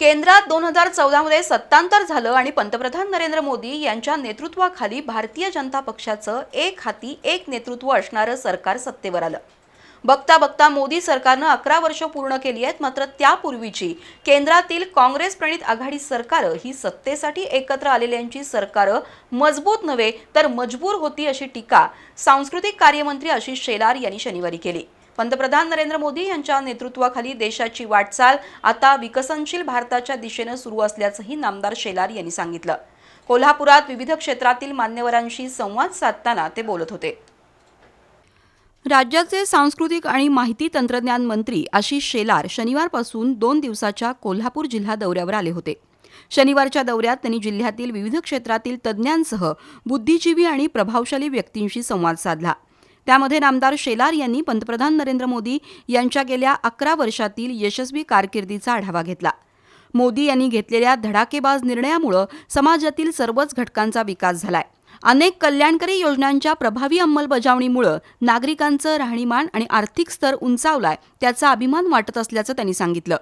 केंद्रात दोन हजार चौदामध्ये सत्तांतर झालं आणि पंतप्रधान नरेंद्र मोदी यांच्या नेतृत्वाखाली भारतीय जनता पक्षाचं एक हाती एक नेतृत्व असणारं सरकार सत्तेवर आलं. बघता बघता मोदी सरकारनं अकरा वर्ष पूर्ण केली आहेत मात्र त्यापूर्वीची केंद्रातील काँग्रेस प्रणित आघाडी सरकारं ही सत्तेसाठी एकत्र आलेल्यांची सरकारं मजबूत नव्हे तर मजबूर होती अशी टीका सांस्कृतिक कार्यमंत्री आशिष शेलार यांनी शनिवारी केली. पंतप्रधान नरेंद्र मोदी यांच्या नेतृत्वाखाली देशाची वाटचाल आता विकसनशील भारताच्या दिशेनं सुरू असल्याचंही नामदार शेलार यांनी सांगितलं. कोल्हापुरात विविध क्षेत्रातील मान्यवरांशी संवाद साधताना ते बोलत होते. राज्याचे सांस्कृतिक आणि माहिती तंत्रज्ञान मंत्री आशिष शेलार शनिवारपासून दोन दिवसाच्या कोल्हापूर जिल्हा दौऱ्यावर आले होते. शनिवारच्या दौऱ्यात त्यांनी जिल्ह्यातील विविध क्षेत्रातील तज्ज्ञांसह बुद्धिजीवी आणि प्रभावशाली व्यक्तींशी संवाद साधला. त्यामध्ये नामदार शेलार यांनी पंतप्रधान नरेंद्र मोदी यांच्या गेल्या अकरा वर्षातील यशस्वी कारकिर्दीचा आढावा घेतला. मोदी यांनी घेतलेल्या धडाकेबाज निर्णयामुळं समाजातील सर्वच घटकांचा विकास झालाय. अनेक कल्याणकारी योजनांच्या प्रभावी अंमलबजावणीमुळं नागरिकांचं राहणीमान आणि आर्थिक स्तर उंचावलाय त्याचा अभिमान वाटत असल्याचं त्यांनी सांगितलं.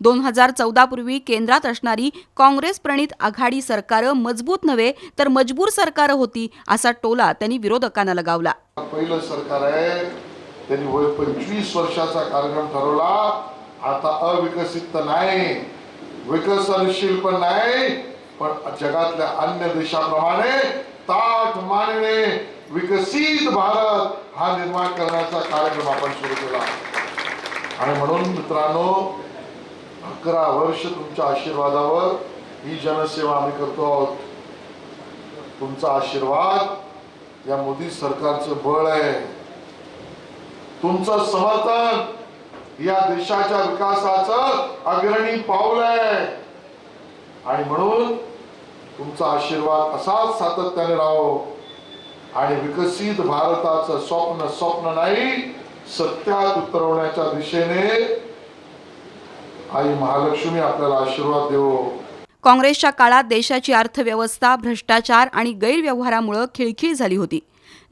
दोन हजार चौदा पूर्वी केंद्रात असणारी काँग्रेस प्रणित आघाडी सरकारं मजबूत नव्हे तर मजबूर सरकारं होती असा टोला त्यांनी विरोधकांना लगावला. पहिलं सरकार आहे त्यांनी वय पंचवीस वर्षाचा कार्यक्रम ठरवला. आता अविकसित तर नाही विकसनशील पण नाही पण जगातल्या अन्य देशाप्रमाणे ताठ मानणे विकसित भारत हा निर्माण करण्याचा कार्यक्रम आपण सुरू केला. आणि म्हणून मित्रांनो अकरा वर्ष तुमच्या आशीर्वादावर ही जनसेवा आम्ही करतो आहोत. तुमचा आशीर्वाद या मोदी सरकारचं बळ आहे. तुमचं समर्थन या देशाच्या विकासाचं अग्रणी पाऊल आहे. आणि म्हणून तुमचा आशीर्वाद असाच सातत्याने राहो. आणि विकसित भारताचं स्वप्न स्वप्न नाही सत्यात उतरवण्याच्या दिशेने आई महालक्ष्मी आपल्याला आशीर्वाद देवो. काँग्रेसच्या काळात देशाची अर्थव्यवस्था भ्रष्टाचार आणि गैरव्यवहारामुळे खिळखिळ झाली होती.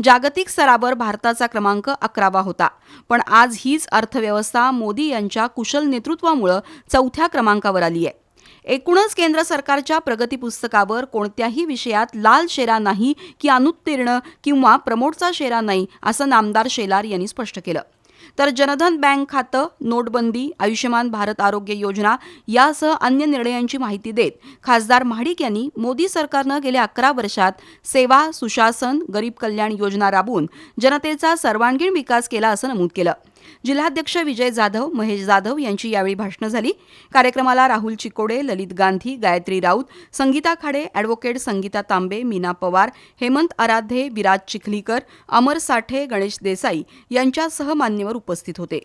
जागतिक स्तरावर भारताचा क्रमांक अकरावा होता. पण आज हीच अर्थव्यवस्था मोदी यांच्या कुशल नेतृत्वामुळे चौथ्या क्रमांकावर आली आहे एकूणच केंद्र सरकारच्या प्रगती पुस्तकावर कोणत्याही विषयात लाल शेरा नाही की अनुत्तीर्ण किंवा प्रमोटचा शेरा नाही असं नामदार शेलार यांनी स्पष्ट केलं. तर जनधन बँक खातं नोटबंदी आयुष्यमान भारत आरोग्य योजना यासह अन्य निर्णयांची माहिती देत खासदार महाडिक यांनी मोदी सरकारनं गेल्या अकरा वर्षात सेवा सुशासन गरीब कल्याण योजना राबवून जनतेचा सर्वांगीण विकास केला असं नमूद केलं. जिल्हाध्यक्ष विजय जाधव महेश जाधव यांची यावेळी भाषणं झाली. कार्यक्रमाला राहुल चिकोडे ललित गांधी गायत्री राऊत संगीता खाडे अॅडव्होकेट संगीता तांबे मीना पवार हेमंत आराध्ये विराज चिखलीकर अमर साठे गणेश देसाई यांच्यासह मान्यवर उपस्थित होते.